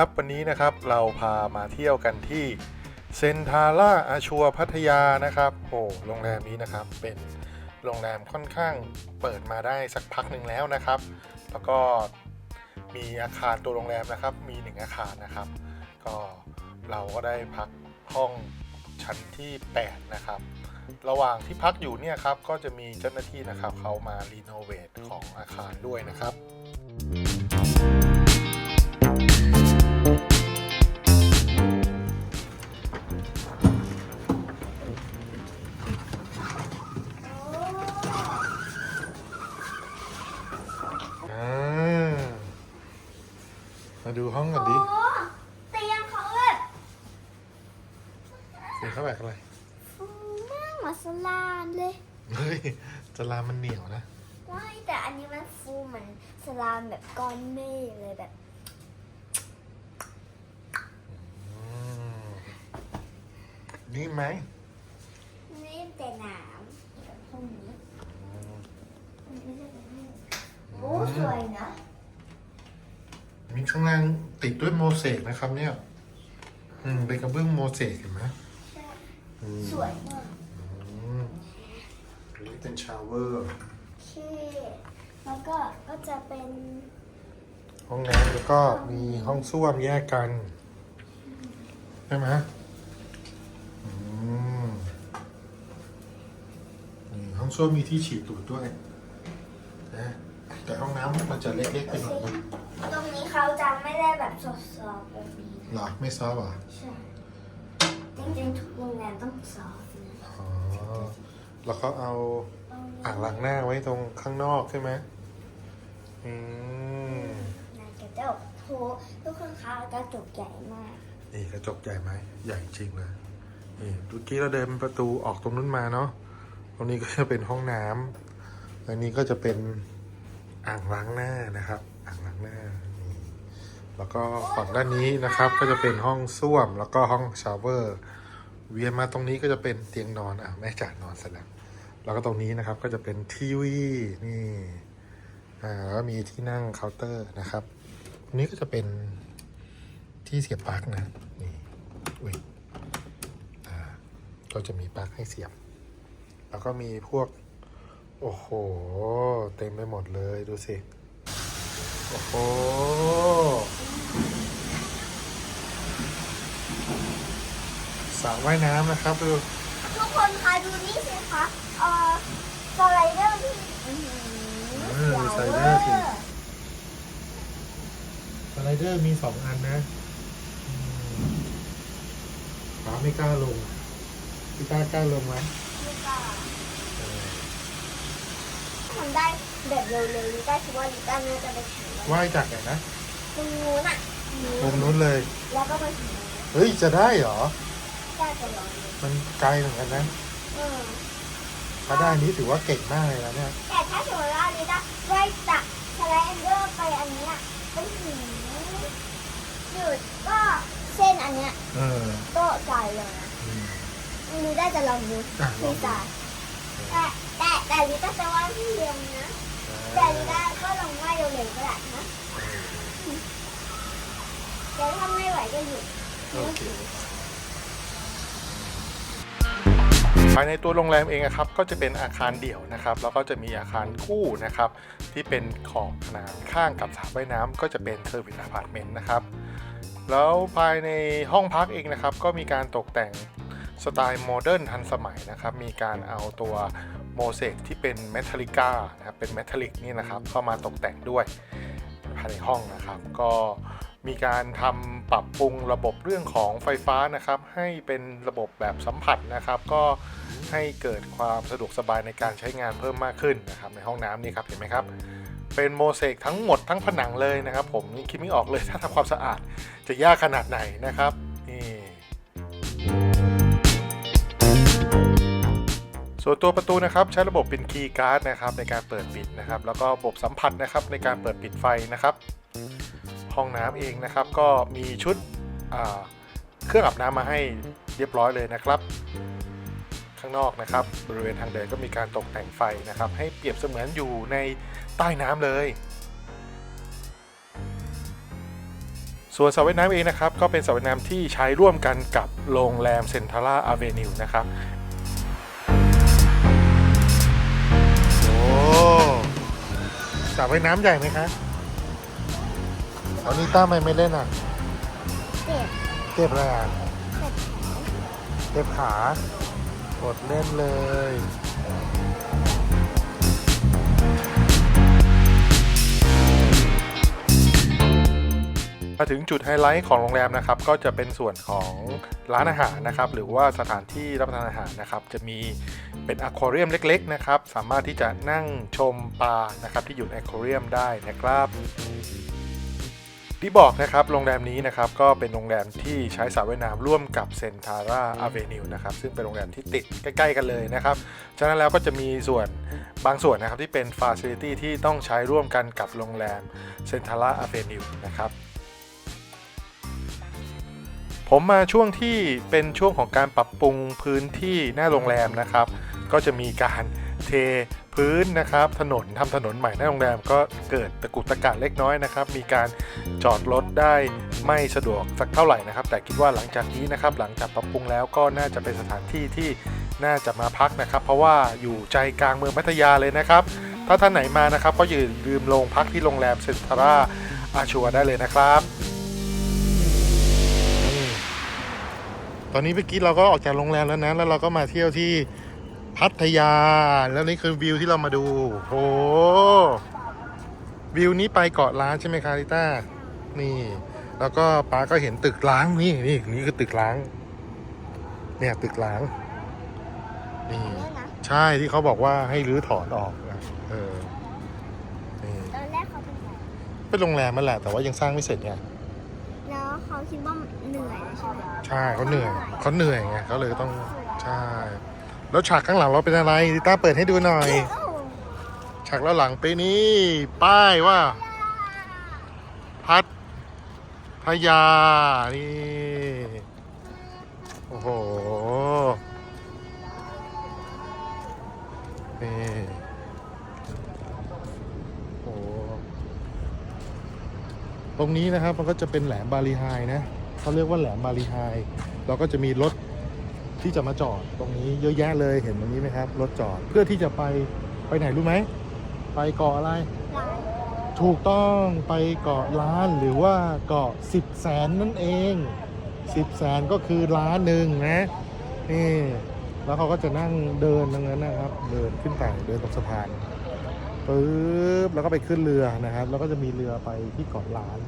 ครับวันนี้นะครับเราพามาเที่ยวกันที่เซนทาร่าอาชัวพัทยานะครับโอ้โรงแรมนี้นะครับเป็นโรงแรมค่อนข้างเปิดมาได้สักพักหนึ่งแล้วนะครับ แล้วก็มีอาคารตัวโรงแรมนะครับ มีหนึ่งอาคารนะครับ ก็เราก็ได้พักห้องชั้นที่ 8 นะครับ ระหว่างที่พักอยู่เนี่ยครับก็จะมีเจ้าหน้าที่นะครับเขามารีโนเวทของอาคารด้วยนะครับ ห้องกันดิโอ้เตียงเขาแบบเสียงเขาแบบอะไร ฟูมากเหมือนสลามเลยเฮ้ยจะลามันเหนียวนะ ว้ายแต่อันนี้มันฟูเหมือนสลามแบบก้อนเมฆเลยแบบ อืมนี่ไหมนี่แต่หนามแบบพวกนี้ไม่ใช่แบบนี้โอ้สวยนะ มีข้างล่าง ติดด้วยโมเสกนะครับ เนี่ย อืมเป็นกระเบื้องโมเสกเห็นไหมใช่อืมสวยมากอืมอันนี้เป็นชาวเวอร์โอเคแล้วก็ก็จะเป็นห้องน้ำแล้วก็มีห้องส้วมแยกกัน ใช่ไหมอืมนี่ห้องส้วมมีที่ฉีดตูดด้วยนะแต่ห้องน้ำมันจะเล็กๆไปหน่อยนะตรงนี้ เขาจะไม่ได้แบบสดๆแบบนี้เหรอไม่ซอฟต์เหรอะใช่จริงๆทุกโรงแรมต้องซอฟต์นะอ๋อแล้วเขาเอาตรงนี้อ่างล้างหน้าไว้ตรงข้างนอกใช่ไหมอืมนากระจกโหทุกคนคะกระจกใหญ่มากนี่กระจกใหญ่ไหมใหญ่จริงเลยนี่เมื่อกี้เราเดินประตูออกตรงนู้นมาเนาะตรงนี้ก็จะเป็นห้องน้ำและนี้ก็จะเป็นอ่างล้างหน้านะครับ อ่างล้างหน้านี่ แล้วก็ฝั่งด้านนี้นะครับก็จะเป็นห้องส้วมแล้วก็ห้องชาวเวอร์เวียนมาตรงนี้ก็จะเป็นเตียงนอนอะแม่จ๋านอนเสร็จแล้วแล้วก็ตรงนี้นะครับก็จะเป็นทีวีนี่อ่าแล้วก็มีที่นั่งเคาน์เตอร์นะครับตรงนี้ก็จะเป็นที่เสียบปลั๊กนะนี่อุ้ยอ่าก็จะมีปลั๊กให้เสียบ แล้วก็มีพวกโอ้โห เต็มไปหมดเลยดูสิ โอ้โห สระว่ายน้ำนะครับดูทุกคนคะดูนี่สิคะเอ่อสไลเดอร์ที่อื้อหือเออมีสไลเดอร์สิสไลเดอร์มีสองอันนะอืมป้าไม่กล้าลงพี่กล้ากล้าลงไหมเออทำได้แบบเร็วๆลิต้าคิดว่าลิต้าน่าจะไปถึงว่ายจากไหนนะ ตรงนู้นอะมุมนู้นเลย แล้วก็ไปถึงเฮ้ยจะได้เหรอ ได้จะลองดูมันไกลเหมือนกันนะเออถ้าได้นี้ถือว่าเก่งมากเลยนะเนี่ยแต่ถ้าสมมติว่าลิต้าว่ายจากสไลเดอร์ไปอันเนี้ยไปถึงหยุดก็เส้นอันเนี้ยเออก็ไกลเลยนะอืมลิต้าจะลองดูอะลองดูพี่ตาแต่แต่แต่ลิต้าจะว่าพี่เรียนนะ แต่ลิต้าก็ลองว่ายเร็วๆก็ได้นะ เดี๋ยวถ้าไม่ไหวก็หยุดโอเคภายในตัวโรงแรมเองอะครับก็จะเป็นอาคารเดี่ยวนะครับแล้วก็จะมีอาคารคู่นะครับที่เป็นขอบขนานข้างกับสระว่ายน้ำก็จะเป็นเซอร์วิสอพาร์ตเมนต์นะครับแล้วภายในห้องพักเองนะครับก็มีการตกแต่งสไตล์โมเดิร์นทันสมัยนะครับมีการเอาตัวโมเสกที่เป็นเมทัลลิก้านะครับเป็นเมทัลลิกนี่นะครับเข้ามาตกแต่งด้วยายในห้องนะครับ ก็มีการทำปรับปรุงระบบเรื่องของไฟฟ้านะครับ ให้เป็นระบบแบบสัมผัสนะครับ ก็ให้เกิดความสะดวกสบายในการใช้งานเพิ่มมากขึ้นนะครับ ในห้องน้ำนี่ครับเห็นไหมครับเป็นโมเสกทั้งหมดทั้งผนังเลยนะครับ ผมนี่คิดไม่ออกเลยถ้าทำความสะอาดจะยากขนาดไหนนะครับ ส่วนตัวประตูนะครับใช้ระบบเป็นคีย์การ์ดนะครับในการเปิดปิดนะครับ แล้วก็ระบบสัมผัสนะครับในการเปิดปิดไฟนะครับ ห้องน้ำเองนะครับก็มีชุดเครื่องอาบน้ำมาให้เรียบร้อยเลยนะครับ ข้างนอกนะครับ บริเวณทางเดินก็มีการตกแต่งไฟนะครับ ให้เปรียบเสมือนอยู่ในใต้น้ำเลยส่วนสระว่ายน้ำเองนะครับก็เป็นสระว่ายน้ำที่ใช้ร่วมกันกับโรงแรมเซ็นทรัลอาเวนิวนะครับ สระว่ายน้ำใหญ่ไหมคะตอนนี้ต้าไม่ไม่เล่นอะ เจ็บเจ็บอะไรอะเจ็บเจ็บขา กดเล่นเลย มาถึงจุดไฮไลท์ของโรงแรมนะครับก็จะเป็นส่วนของร้านอาหารนะครับหรือว่าสถานที่รับประทานอาหารนะครับจะมีเป็นอะควาเรียมเล็กๆนะครับสามารถที่จะนั่งชมปลานะครับที่อยู่ในอะควาเรียมได้นะครับที่บอกนะครับโรงแรมนี้นะครับก็เป็นโรงแรมที่ใช้สระว่ายน้ำร่วมกับเซนทาร่าอเวนิวนะครับซึ่งเป็นโรงแรมที่ติดใกล้ ๆ กันเลยนะครับฉะนั้นแล้วก็จะมีส่วนบางส่วนนะครับที่เป็นฟ a ซิลิตี้ที่ต้องใช้ร่วมกันกับโรงแรมเซนทาร่าอเวนิวนะครับ ผมมาช่วงที่เป็นช่วงของการปรับปรุงพื้นที่หน้าโรงแรมนะครับ ก็จะมีการเทพื้นนะครับ ถนนทำถนนใหม่หน้าโรงแรมก็เกิดตะกุกตะกักเล็กน้อยนะครับ มีการจอดรถได้ไม่สะดวกสักเท่าไหร่นะครับ แต่คิดว่าหลังจากนี้นะครับ หลังจากปรับปรุงแล้วก็น่าจะเป็นสถานที่ที่น่าจะมาพักนะครับ เพราะว่าอยู่ใจกลางเมืองพัทยาเลยนะครับ ถ้าท่านไหนมานะครับ ก็อย่าลืมลงพักที่โรงแรมเซนทราอาชัวได้เลยนะครับ อนนี้เมื่อกี้เราก็ออกจากโรงแรมแล้วนะ แล้วเราก็มาเที่ยวที่พัทยา แล้วนี่คือวิวที่เรามาดูโอ้วิวนี้ไปเกาะล้านใช่ไหมคะลิต้า นี่ แล้วก็ป้าก็เห็นตึกล้างนี่นี่นี่คือตึกล้าง เนี่ยตึกล้าง นี่เนี่ยนะใช่ที่เขาบอกว่าให้รื้อถอนออกนะเออ นี่ตอนแรกเขาเป็นแบบเป็นโรงแรมมันแหละแต่ว่ายังสร้างไม่เสร็จไงแล้ว เขาคิดว่าเหนื่อยแล้วใช่ไหมใช่เขาเหนื่อยเขาเหนื่อยไงเขาเลยต้องใช่ แล้วฉากข้างหลังเราเป็นอะไรลิต้าเปิดให้ดูหน่อยโอ้ฉากแล้วหลังไปนี้ป้ายว่า พัทยานี่โอ้โหนี่ โอ้โห ตรงนี้นะครับมันก็จะเป็นแหลมบาลีไฮนะเขาเรียกว่าแหลมบาลีไฮเราก็จะมีรถที่จะมาจอดตรงนี้เยอะแยะเลยเห็นตรงนี้ไหมครับ รถจอดเพื่อที่จะไปไปไหนรู้ไหม ไปเกาะอะไรร้านถูกต้องไปเกาะล้านหรือว่าเกาะสิบแสนนั่นเองสิบแสนก็คือล้านหนึ่งนะนี่แล้วเขาก็จะนั่งเดินตรงนั้นนะครับ เดินขึ้นไปเดินตรงสะพาน ปึ๊บแล้วก็ไปขึ้นเรือนะครับ แล้วก็จะมีเรือไปที่เกาะล้าน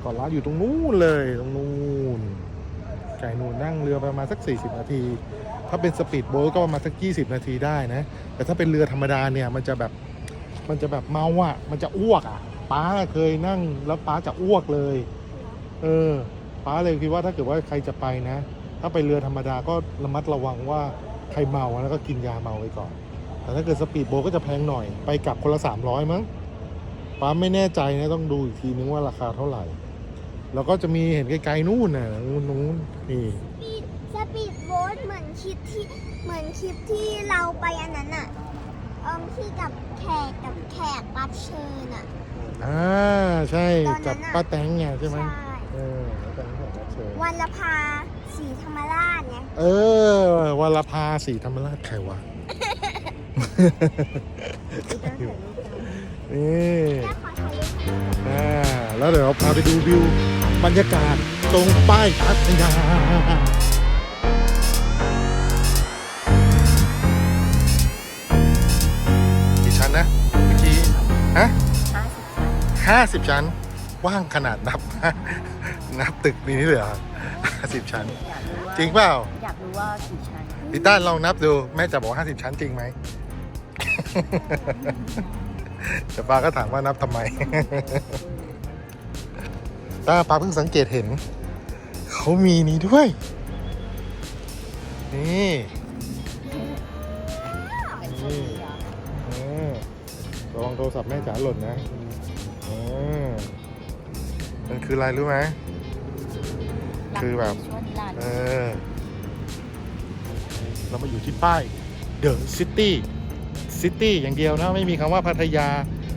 เกาะล้านอยู่ตรงนู้นเลยตรงนู้นไก่นูนนั่งเรือประมาณสัก 40 นาที ถ้าเป็นสปีดโบ๊ทก็ประมาณสัก 20 นาทีได้นะ แต่ถ้าเป็นเรือธรรมดาเนี่ยมันจะแบบมันจะแบบเมาอะ มันจะอ้วกอะป้าเคยนั่งแล้วป้าจะอ้วกเลย เออป้าเลยคิดว่าถ้าเกิดว่าใครจะไปนะ ถ้าไปเรือธรรมดาก็ระมัดระวังว่าใครเมาแล้วก็กินยาเมาไว้ก่อน แต่ถ้าเกิดสปีดโบ๊ทก็จะแพงหน่อย ไปกลับคนละสามร้อยมั้งป้าไม่แน่ใจนะต้องดูอีกทีนึงว่าราคาเท่าไหร่ แล้วก็จะมีเห็นไกลๆนู่นน่ะนู่นนู่นนี่ปีดสปีดโบ๊ทเหมือนคลิปที่เหมือนคลิปที่เราไปอันนั้นอะเอิมที่กับแขกกับแขกรับเชิญอะอ่าใช่ตอนนั้นกับน่ะป้าแตงไงใช่ไหมใช่เออป้าแตงของรับเชิญวันละพาสีธรรมราชไงเออวรภาสีธรรมราชใครวะ นี่แม่ขอถ่ายรูปหน่อยอ่าแล้วเดี๋ยวเราพาไปดูวิวบรรยากาศตรงป้ายพัทยากี่ชั้นนะเมื่อกี้ฮะห้าสิบชั้น ว่างขนาดนับ นับตึกนี้เลยเหรอห้าสิบชั้น อยากรู้ว่าจริงเปล่า อยากรู้ว่ากี่ชั้นลิต้าลองนับดู แม่จะบอกห้าสิบชั้นจริงไหม แต่ป้าก็ถามว่านับทำไมต้าป้าเพิ่งสังเกตเห็น เขามีนี้ด้วย นี่เป็นชั้นเดียวเออระวังโทรศัพท์แม่จ๋าหล่นนะเออมันคืออะไรรู้ไหม คือแบบช่วงนิรันดร์เออ เรามาอยู่ที่ป้าย The City City อย่างเดียวนะ ไม่มีคำว่าพัทยา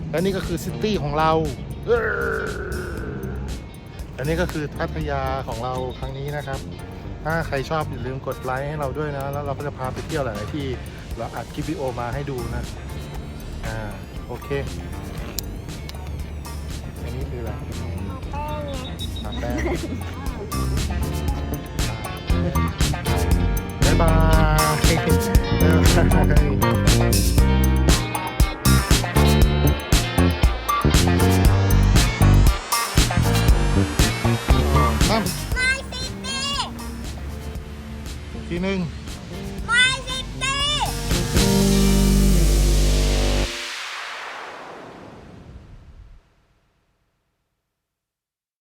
และนี่ก็คือซิตี้ของเราเออไปอันนี้ก็คือพัทยาของเราครั้งนี้นะครับ ถ้าใครชอบอย่าลืมกดไลค์ให้เราด้วยนะ แล้วเราก็จะพาไปเที่ยวหลาย ๆ ที่ เราอัดคลิปวิดีโอมาให้ดูนะ อ่า โอเค อันนี้คืออะไรเอาแป้ง ไ